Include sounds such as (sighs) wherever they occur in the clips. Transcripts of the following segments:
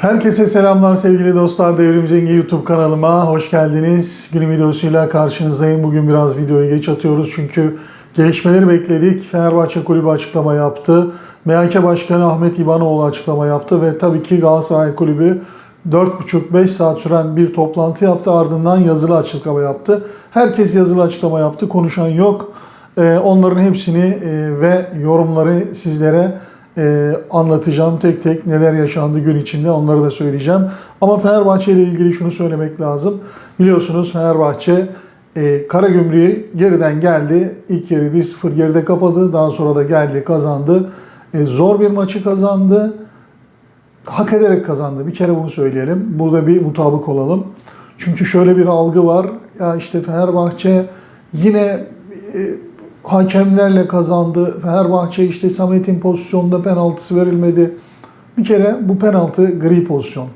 Herkese selamlar sevgili dostlar. Devrim Cengi YouTube kanalıma hoş geldiniz. Günün videosuyla karşınızdayım. Bugün biraz videoyu geç atıyoruz çünkü gelişmeleri bekledik. Fenerbahçe Kulübü açıklama yaptı. MHK Başkanı Ahmet İbanoğlu açıklama yaptı ve tabii ki Galatasaray Kulübü 4,5-5 saat süren bir toplantı yaptı. Ardından yazılı açıklama yaptı. Herkes yazılı açıklama yaptı. Konuşan yok. Ee, Onların hepsini e, ve yorumları sizlere e, anlatacağım tek tek neler yaşandı gün içinde onları da söyleyeceğim. Ama Fenerbahçe ile ilgili şunu söylemek lazım. Biliyorsunuz Fenerbahçe e, Karagümrük'ü geriden geldi. İlk yarı 1-0 geride kapadı. Daha sonra da geldi kazandı. E, zor bir maçı kazandı. Hak ederek kazandı. Bir kere bunu söyleyelim. Burada bir mutabık olalım. Çünkü şöyle bir algı var. Ya işte Fenerbahçe yine e, hakemlerle kazandı. Fenerbahçe işte Samet'in pozisyonunda penaltısı verilmedi. Bir kere bu penaltı gri pozisyon.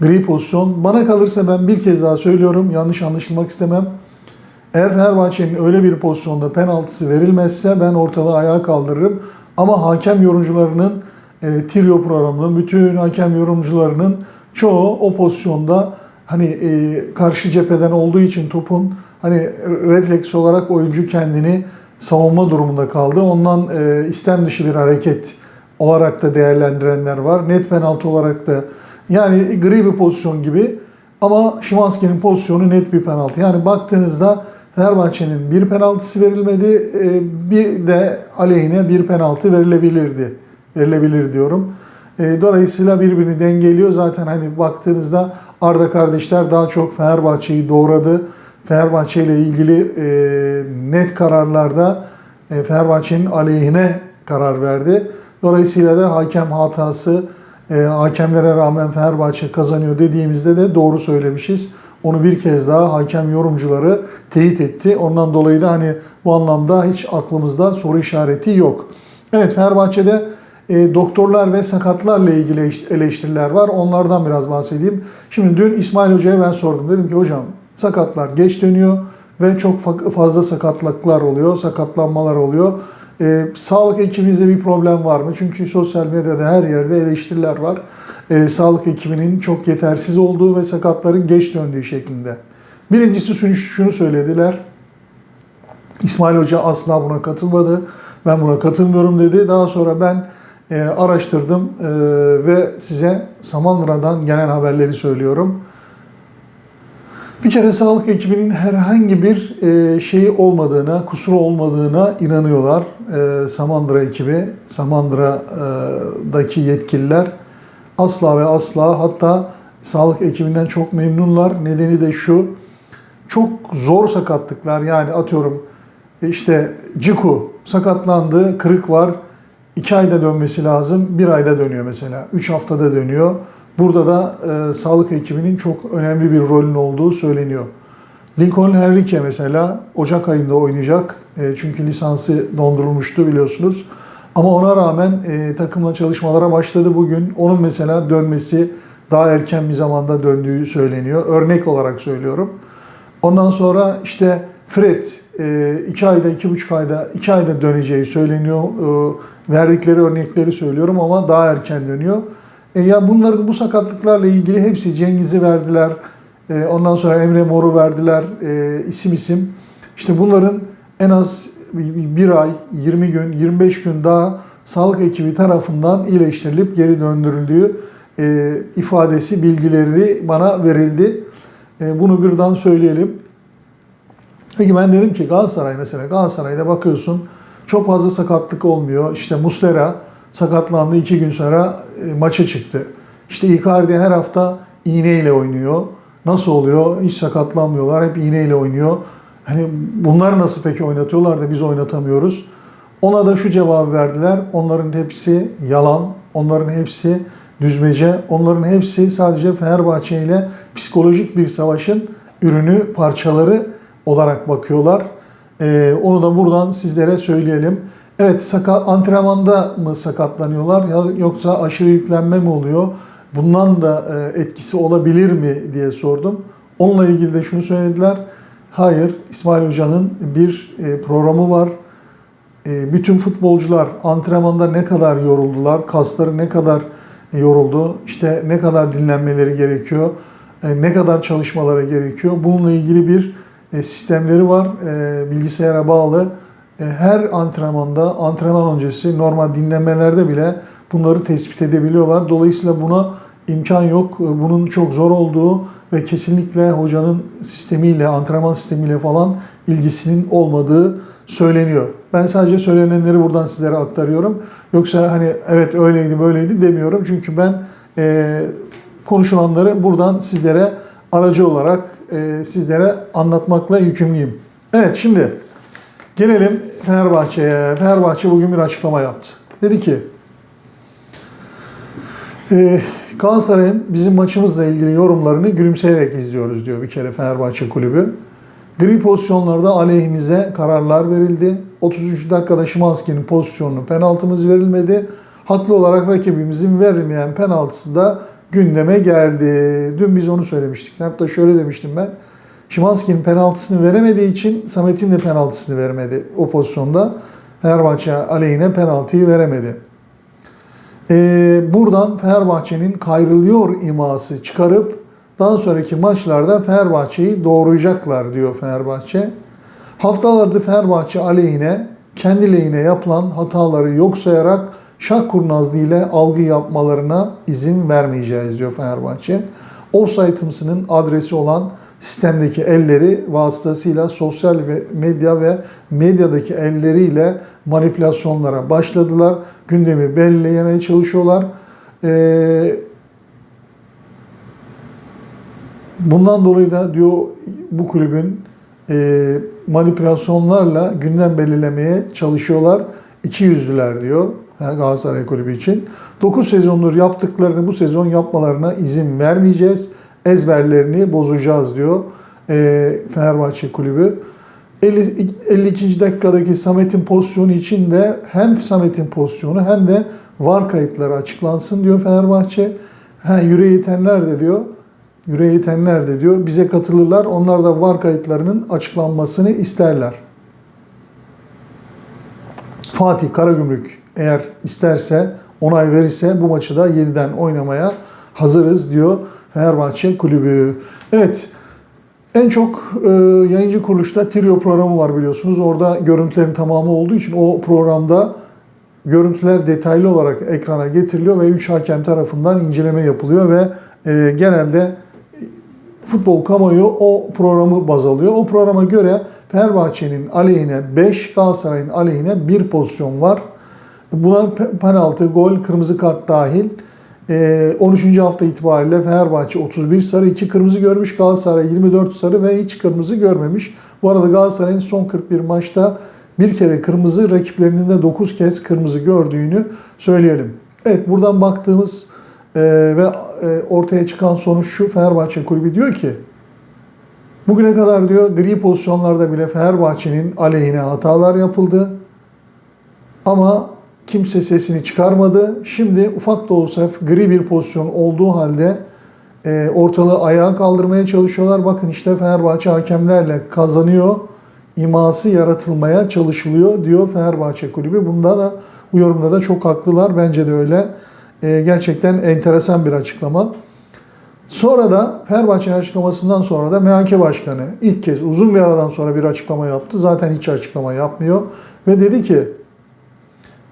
Gri pozisyon. Bana kalırsa ben bir kez daha söylüyorum. Yanlış anlaşılmak istemem. Eğer Fenerbahçe'nin öyle bir pozisyonda penaltısı verilmezse ben ortalığı ayağa kaldırırım. Ama hakem yorumcularının e, Tirio programının bütün hakem yorumcularının çoğu o pozisyonda hani e, karşı cepheden olduğu için topun hani refleks olarak oyuncu kendini savunma durumunda kaldı. Ondan e, istem dışı bir hareket olarak da değerlendirenler var. Net penaltı olarak da yani gri bir pozisyon gibi ama Şimanski'nin pozisyonu net bir penaltı. Yani baktığınızda Fenerbahçe'nin bir penaltısı verilmedi, e, bir de aleyhine bir penaltı verilebilirdi. Verilebilir diyorum. E, Dolayısıyla birbirini dengeliyor. Zaten hani baktığınızda Arda kardeşler daha çok Fenerbahçe'yi doğradı. Fenerbahçe ile ilgili e, net kararlarda e, Fenerbahçe'nin aleyhine karar verdi. Dolayısıyla da hakem hatası, e, hakemlere rağmen Fenerbahçe kazanıyor dediğimizde de doğru söylemişiz. Onu bir kez daha hakem yorumcuları teyit etti. Ondan dolayı da hani bu anlamda hiç aklımızda soru işareti yok. Evet Fenerbahçe'de e, doktorlar ve sakatlarla ilgili eleştiriler var. Onlardan biraz bahsedeyim. Şimdi dün İsmail Hoca'ya ben sordum. Dedim ki hocam sakatlar geç dönüyor ve çok fazla sakatlıklar oluyor, sakatlanmalar oluyor. E, sağlık ekibinizde bir problem var mı? Çünkü sosyal medyada her yerde eleştiriler var. E, sağlık ekibinin çok yetersiz olduğu ve sakatların geç döndüğü şeklinde. Birincisi şunu, şunu söylediler. İsmail Hoca asla buna katılmadı. Ben buna katılmıyorum dedi. Daha sonra ben e, araştırdım e, ve size Samandıra'dan gelen haberleri söylüyorum. Bir kere sağlık ekibinin herhangi bir e, şeyi olmadığına, kusuru olmadığına inanıyorlar. E, Samandıra ekibi, Samandıra'daki yetkililer asla ve asla hatta sağlık ekibinden çok memnunlar. Nedeni de şu, çok zor sakatlıklar yani atıyorum işte Ciku sakatlandı, kırık var. 2 ayda dönmesi lazım, bir ayda dönüyor mesela. 3 haftada dönüyor. Burada da e, sağlık ekibinin çok önemli bir rolün olduğu söyleniyor. Lincoln Henrique mesela Ocak ayında oynayacak. E, çünkü lisansı dondurulmuştu biliyorsunuz. Ama ona rağmen e, takımla çalışmalara başladı bugün. Onun mesela dönmesi daha erken bir zamanda döndüğü söyleniyor. Örnek olarak söylüyorum. Ondan sonra işte Fred 2 ayda, 2,5 ayda, 2 ayda döneceği söyleniyor. E, verdikleri örnekleri söylüyorum ama daha erken dönüyor. E ya bunların bu sakatlıklarla ilgili hepsi Cengiz'i verdiler. E, ondan sonra Emre Mor'u verdiler e, isim isim. İşte bunların en az bir ay, 20 gün, 25 gün daha sağlık ekibi tarafından iyileştirilip geri döndürüldüğü e, ifadesi, bilgileri bana verildi. E, bunu birden söyleyelim. Peki ben dedim ki Galatasaray mesela Galatasaray'da bakıyorsun çok fazla sakatlık olmuyor. İşte Muslera sakatlandı iki gün sonra e, maça çıktı. İşte Icardi her hafta iğneyle oynuyor. Nasıl oluyor? Hiç sakatlanmıyorlar. Hep iğneyle oynuyor. Hani bunları nasıl peki oynatıyorlar da biz oynatamıyoruz? Ona da şu cevabı verdiler. Onların hepsi yalan. Onların hepsi düzmece. Onların hepsi sadece Fenerbahçe ile psikolojik bir savaşın ürünü, parçaları olarak bakıyorlar. Ee, onu da buradan sizlere söyleyelim. Evet sakat, antrenmanda mı sakatlanıyorlar yoksa aşırı yüklenme mi oluyor? Bundan da e, etkisi olabilir mi diye sordum. Onunla ilgili de şunu söylediler. Hayır, İsmail Hoca'nın bir e, programı var. E, bütün futbolcular antrenmanda ne kadar yoruldular, kasları ne kadar yoruldu. İşte ne kadar dinlenmeleri gerekiyor, ne kadar çalışmaları gerekiyor. Bununla ilgili bir sistemleri var. Bilgisayara bağlı. E, her antrenmanda, antrenman öncesi normal dinlenmelerde bile bunları tespit edebiliyorlar. Dolayısıyla buna imkan yok. E, Bunun çok zor olduğu ve kesinlikle hocanın sistemiyle, antrenman sistemiyle falan ilgisinin olmadığı söyleniyor. Ben sadece söylenenleri buradan sizlere aktarıyorum. Yoksa hani evet öyleydi böyleydi demiyorum. Çünkü ben e, konuşulanları buradan sizlere aracı olarak e, sizlere anlatmakla yükümlüyüm. Evet şimdi gelelim Fenerbahçe'ye. Fenerbahçe bugün bir açıklama yaptı. Dedi ki e, Galatasaray'ın bizim maçımızla ilgili yorumlarını gülümseyerek izliyoruz diyor bir kere Fenerbahçe kulübü. Gri pozisyonlarda aleyhimize kararlar verildi. 33 dakikada Şimanski'nin pozisyonunu penaltımız verilmedi. Haklı olarak rakibimizin verilmeyen penaltısı da gündeme geldi. Dün biz onu söylemiştik. Hatta şöyle demiştim ben. Şimanski'nin penaltısını veremediği için Samet'in de penaltısını veremedi o pozisyonda. Fenerbahçe aleyhine penaltıyı veremedi. Ee, buradan Fenerbahçe'nin kayrılıyor iması çıkarıp daha sonraki maçlarda Fenerbahçe'yi doğrayacaklar diyor Fenerbahçe. Haftalardır Fenerbahçe aleyhine kendi lehine yapılan hataları yok sayarak şak kurnazlığı ile algı yapmalarına izin vermeyeceğiz diyor Fenerbahçe. Offside'ımsının adresi olan sistemdeki elleri vasıtasıyla sosyal ve medya ve medyadaki elleriyle manipülasyonlara başladılar. Gündemi belirleyemeye çalışıyorlar. Ee, bundan dolayı da diyor bu kulübün e, manipülasyonlarla gündem belirlemeye çalışıyorlar. İki yüzlüler diyor Galatasaray Kulübü için. 9 sezondur yaptıklarını bu sezon yapmalarına izin vermeyeceğiz. Ezberlerini bozacağız diyor e, Fenerbahçe Kulübü. 50, 52. dakikadaki Samet'in pozisyonu için de hem Samet'in pozisyonu hem de var kayıtları açıklansın diyor Fenerbahçe. Ha, yüreği yetenler de diyor. Yüreği yetenler de diyor. Bize katılırlar. Onlar da var kayıtlarının açıklanmasını isterler. Fatih Karagümrük eğer isterse, onay verirse bu maçı da yeniden oynamaya hazırız diyor Fenerbahçe Kulübü. Evet, en çok e, yayıncı kuruluşta Trio programı var biliyorsunuz. Orada görüntülerin tamamı olduğu için o programda görüntüler detaylı olarak ekrana getiriliyor ve 3 hakem tarafından inceleme yapılıyor ve e, genelde futbol kamuoyu o programı baz alıyor. O programa göre Fenerbahçe'nin aleyhine 5, Galatasaray'ın aleyhine 1 pozisyon var. Buna penaltı, gol, kırmızı kart dahil. 13. hafta itibariyle Fenerbahçe 31 sarı, 2 kırmızı görmüş. Galatasaray 24 sarı ve hiç kırmızı görmemiş. Bu arada Galatasaray'ın son 41 maçta bir kere kırmızı, rakiplerinin de 9 kez kırmızı gördüğünü söyleyelim. Evet buradan baktığımız e, ve e, ortaya çıkan sonuç şu. Fenerbahçe kulübü diyor ki bugüne kadar diyor gri pozisyonlarda bile Fenerbahçe'nin aleyhine hatalar yapıldı. Ama kimse sesini çıkarmadı. Şimdi ufak da olsa gri bir pozisyon olduğu halde e, ortalığı ayağa kaldırmaya çalışıyorlar. Bakın işte Fenerbahçe hakemlerle kazanıyor. iması yaratılmaya çalışılıyor diyor Fenerbahçe Kulübü. Bunda da bu yorumda da çok haklılar. Bence de öyle. E, gerçekten enteresan bir açıklama. Sonra da Fenerbahçe'nin açıklamasından sonra da MHK Başkanı ilk kez uzun bir aradan sonra bir açıklama yaptı. Zaten hiç açıklama yapmıyor. Ve dedi ki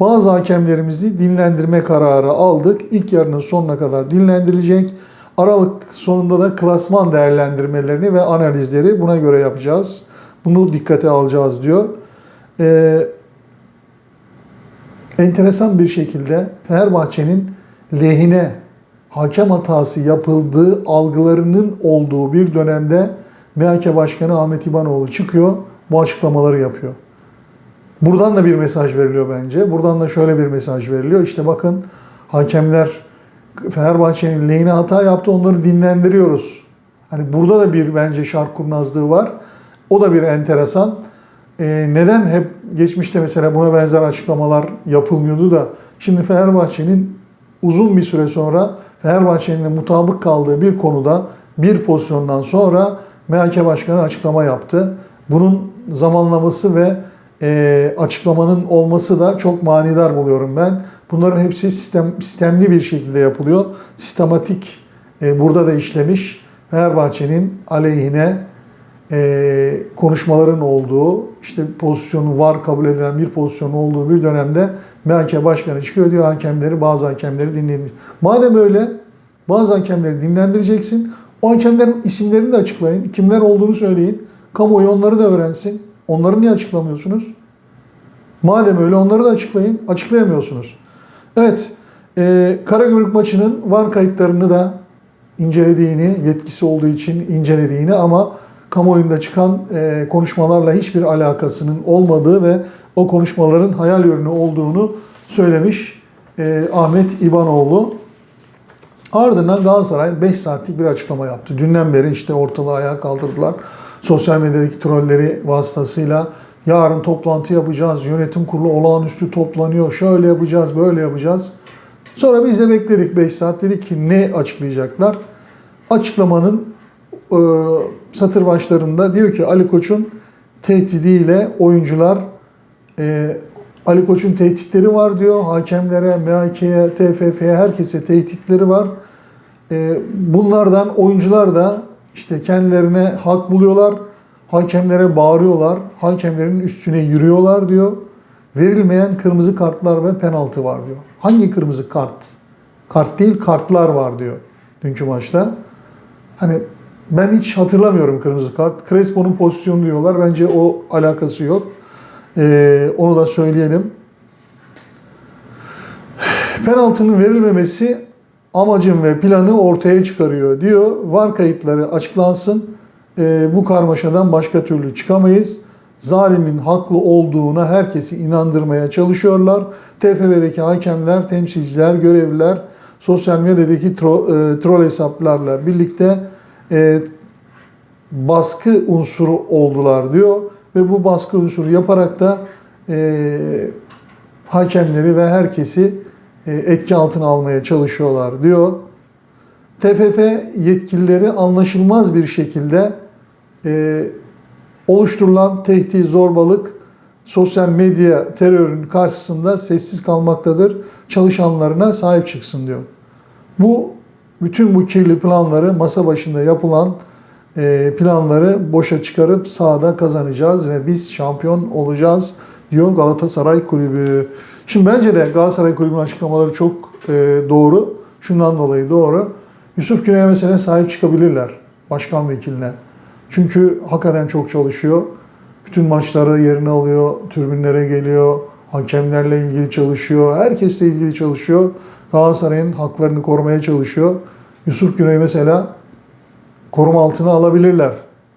bazı hakemlerimizi dinlendirme kararı aldık. İlk yarının sonuna kadar dinlendirilecek. Aralık sonunda da klasman değerlendirmelerini ve analizleri buna göre yapacağız. Bunu dikkate alacağız diyor. Ee, enteresan bir şekilde Fenerbahçe'nin lehine hakem hatası yapıldığı algılarının olduğu bir dönemde MHK Başkanı Ahmet İbanoğlu çıkıyor, bu açıklamaları yapıyor. Buradan da bir mesaj veriliyor bence. Buradan da şöyle bir mesaj veriliyor. İşte bakın hakemler Fenerbahçe'nin lehine hata yaptı onları dinlendiriyoruz. Hani burada da bir bence şark kurnazlığı var. O da bir enteresan. Ee, neden hep geçmişte mesela buna benzer açıklamalar yapılmıyordu da şimdi Fenerbahçe'nin uzun bir süre sonra Fenerbahçe'nin de mutabık kaldığı bir konuda bir pozisyondan sonra MHK Başkanı açıklama yaptı. Bunun zamanlaması ve e, açıklamanın olması da çok manidar buluyorum ben. Bunların hepsi sistem sistemli bir şekilde yapılıyor. Sistematik e, burada da işlemiş. Fenerbahçe'nin aleyhine e, konuşmaların olduğu, işte pozisyonu var kabul edilen bir pozisyon olduğu bir dönemde MHK Başkanı çıkıyor diyor hakemleri, bazı hakemleri dinleyin. Madem öyle bazı hakemleri dinlendireceksin. O hakemlerin isimlerini de açıklayın. Kimler olduğunu söyleyin. Kamuoyu onları da öğrensin. Onları niye açıklamıyorsunuz? Madem öyle onları da açıklayın. Açıklayamıyorsunuz. Evet, e, Karagümrük maçının VAR kayıtlarını da incelediğini, yetkisi olduğu için incelediğini ama kamuoyunda çıkan e, konuşmalarla hiçbir alakasının olmadığı ve o konuşmaların hayal ürünü olduğunu söylemiş e, Ahmet İbanoğlu. Ardından Galatasaray 5 saatlik bir açıklama yaptı. Dünden beri işte ortalığı ayağa kaldırdılar. Sosyal medyadaki trolleri vasıtasıyla yarın toplantı yapacağız, yönetim kurulu olağanüstü toplanıyor, şöyle yapacağız, böyle yapacağız. Sonra biz de bekledik 5 saat. Dedik ki ne açıklayacaklar? Açıklamanın e, satır başlarında diyor ki Ali Koç'un tehdidiyle oyuncular e, Ali Koç'un tehditleri var diyor. Hakemlere, MHK'ye, TFF'ye herkese tehditleri var. E, bunlardan oyuncular da işte kendilerine hak buluyorlar. Hakemlere bağırıyorlar. Hakemlerin üstüne yürüyorlar diyor. Verilmeyen kırmızı kartlar ve penaltı var diyor. Hangi kırmızı kart? Kart değil kartlar var diyor dünkü maçta. Hani ben hiç hatırlamıyorum kırmızı kart. Crespo'nun pozisyonu diyorlar. Bence o alakası yok. Ee, onu da söyleyelim. (sighs) Penaltının verilmemesi amacın ve planı ortaya çıkarıyor diyor. Var kayıtları açıklansın. Ee, bu karmaşadan başka türlü çıkamayız. Zalimin haklı olduğuna herkesi inandırmaya çalışıyorlar. TFF'deki hakemler, temsilciler, görevliler sosyal medyadaki tro, e, troll hesaplarla birlikte e, baskı unsuru oldular diyor ve bu baskı unsuru yaparak da e, hakemleri ve herkesi e, etki altına almaya çalışıyorlar diyor. TFF yetkilileri anlaşılmaz bir şekilde e, oluşturulan tehdit, zorbalık, sosyal medya terörün karşısında sessiz kalmaktadır. Çalışanlarına sahip çıksın diyor. Bu bütün bu kirli planları masa başında yapılan e, planları boşa çıkarıp sahada kazanacağız ve biz şampiyon olacağız diyor Galatasaray Kulübü. Şimdi bence de Galatasaray Kulübü'nün açıklamaları çok e, doğru. Şundan dolayı doğru. Yusuf Güney'e mesela sahip çıkabilirler başkan vekiline. Çünkü hakikaten çok çalışıyor. Bütün maçları yerine alıyor, türbünlere geliyor, hakemlerle ilgili çalışıyor, herkesle ilgili çalışıyor. Galatasaray'ın haklarını korumaya çalışıyor. Yusuf Güney mesela koruma altına alabilirler.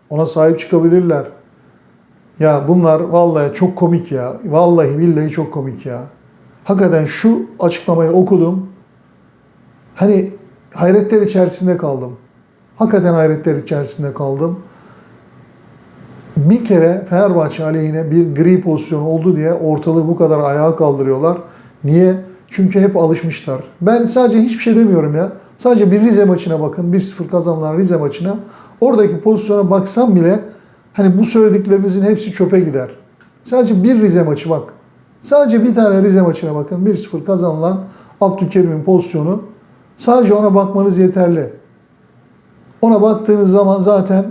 Ona sahip çıkabilirler. Ya bunlar vallahi çok komik ya. Vallahi billahi çok komik ya. Hakikaten şu açıklamayı okudum. Hani hayretler içerisinde kaldım. Hakikaten hayretler içerisinde kaldım. Bir kere Fenerbahçe aleyhine bir gri pozisyon oldu diye ortalığı bu kadar ayağa kaldırıyorlar. Niye? Çünkü hep alışmışlar. Ben sadece hiçbir şey demiyorum ya. Sadece bir Rize maçına bakın. 1-0 kazanılan Rize maçına. Oradaki pozisyona baksam bile hani bu söylediklerinizin hepsi çöpe gider. Sadece bir Rize maçı bak. Sadece bir tane Rize maçına bakın. 1-0 kazanılan Abdülkerim'in pozisyonu. Sadece ona bakmanız yeterli. Ona baktığınız zaman zaten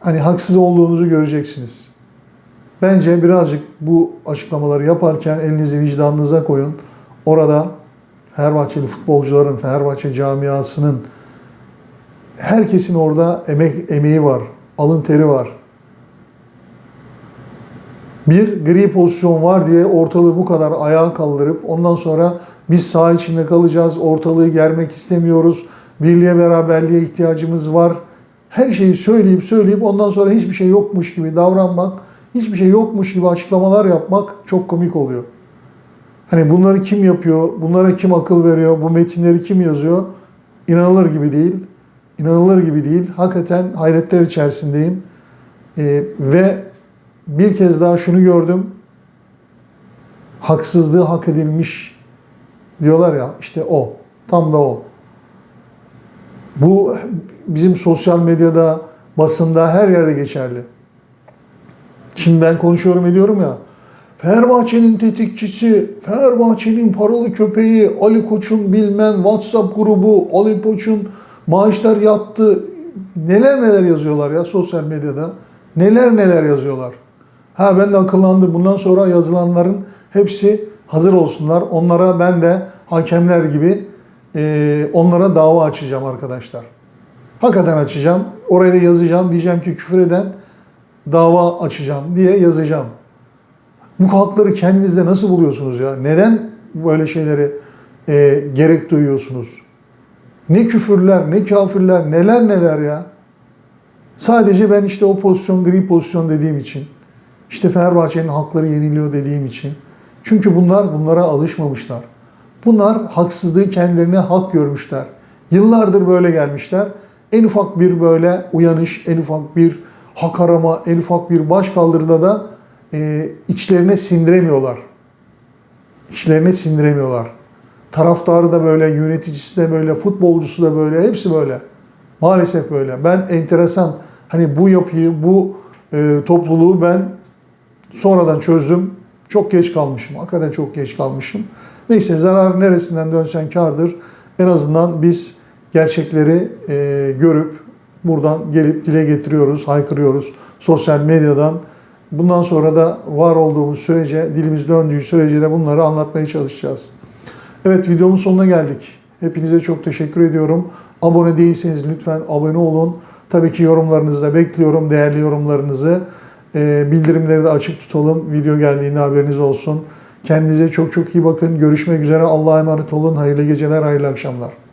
hani haksız olduğunuzu göreceksiniz. Bence birazcık bu açıklamaları yaparken elinizi vicdanınıza koyun. Orada Fenerbahçeli futbolcuların, Fenerbahçe camiasının herkesin orada emek emeği var, alın teri var. Bir gri pozisyon var diye ortalığı bu kadar ayağa kaldırıp ondan sonra biz saha içinde kalacağız, ortalığı germek istemiyoruz, birliğe beraberliğe ihtiyacımız var. Her şeyi söyleyip söyleyip ondan sonra hiçbir şey yokmuş gibi davranmak, hiçbir şey yokmuş gibi açıklamalar yapmak çok komik oluyor. Hani bunları kim yapıyor, bunlara kim akıl veriyor, bu metinleri kim yazıyor? İnanılır gibi değil. İnanılır gibi değil. Hakikaten hayretler içerisindeyim. Ee, ve bir kez daha şunu gördüm. Haksızlığı hak edilmiş diyorlar ya işte o. Tam da o. Bu bizim sosyal medyada, basında her yerde geçerli. Şimdi ben konuşuyorum ediyorum ya. Fenerbahçe'nin tetikçisi, Fenerbahçe'nin paralı köpeği, Ali Koç'un bilmem WhatsApp grubu, Ali Koç'un maaşlar yattı. Neler neler yazıyorlar ya sosyal medyada. Neler neler yazıyorlar. Ha ben de akıllandım. Bundan sonra yazılanların hepsi hazır olsunlar. Onlara ben de hakemler gibi e, onlara dava açacağım arkadaşlar. Hakikaten açacağım. Oraya da yazacağım. Diyeceğim ki küfür eden dava açacağım diye yazacağım. Bu hakları kendinizde nasıl buluyorsunuz ya? Neden böyle şeyleri e, gerek duyuyorsunuz? Ne küfürler, ne kafirler, neler neler ya. Sadece ben işte o pozisyon, gri pozisyon dediğim için, işte Fenerbahçe'nin hakları yeniliyor dediğim için. Çünkü bunlar bunlara alışmamışlar. Bunlar haksızlığı kendilerine hak görmüşler. Yıllardır böyle gelmişler. En ufak bir böyle uyanış, en ufak bir hak arama, en ufak bir baş kaldırıda da e, içlerine sindiremiyorlar. İçlerine sindiremiyorlar. Taraftarı da böyle, yöneticisi de böyle, futbolcusu da böyle, hepsi böyle. Maalesef böyle. Ben enteresan, hani bu yapıyı, bu e, topluluğu ben sonradan çözdüm. Çok geç kalmışım. Hakikaten çok geç kalmışım. Neyse zarar neresinden dönsen kardır. En azından biz gerçekleri e, görüp buradan gelip dile getiriyoruz, haykırıyoruz sosyal medyadan. Bundan sonra da var olduğumuz sürece, dilimiz döndüğü sürece de bunları anlatmaya çalışacağız. Evet videomun sonuna geldik. Hepinize çok teşekkür ediyorum. Abone değilseniz lütfen abone olun. Tabii ki yorumlarınızı da bekliyorum, değerli yorumlarınızı. Ee, bildirimleri de açık tutalım. Video geldiğinde haberiniz olsun. Kendinize çok çok iyi bakın. Görüşmek üzere. Allah'a emanet olun. Hayırlı geceler, hayırlı akşamlar.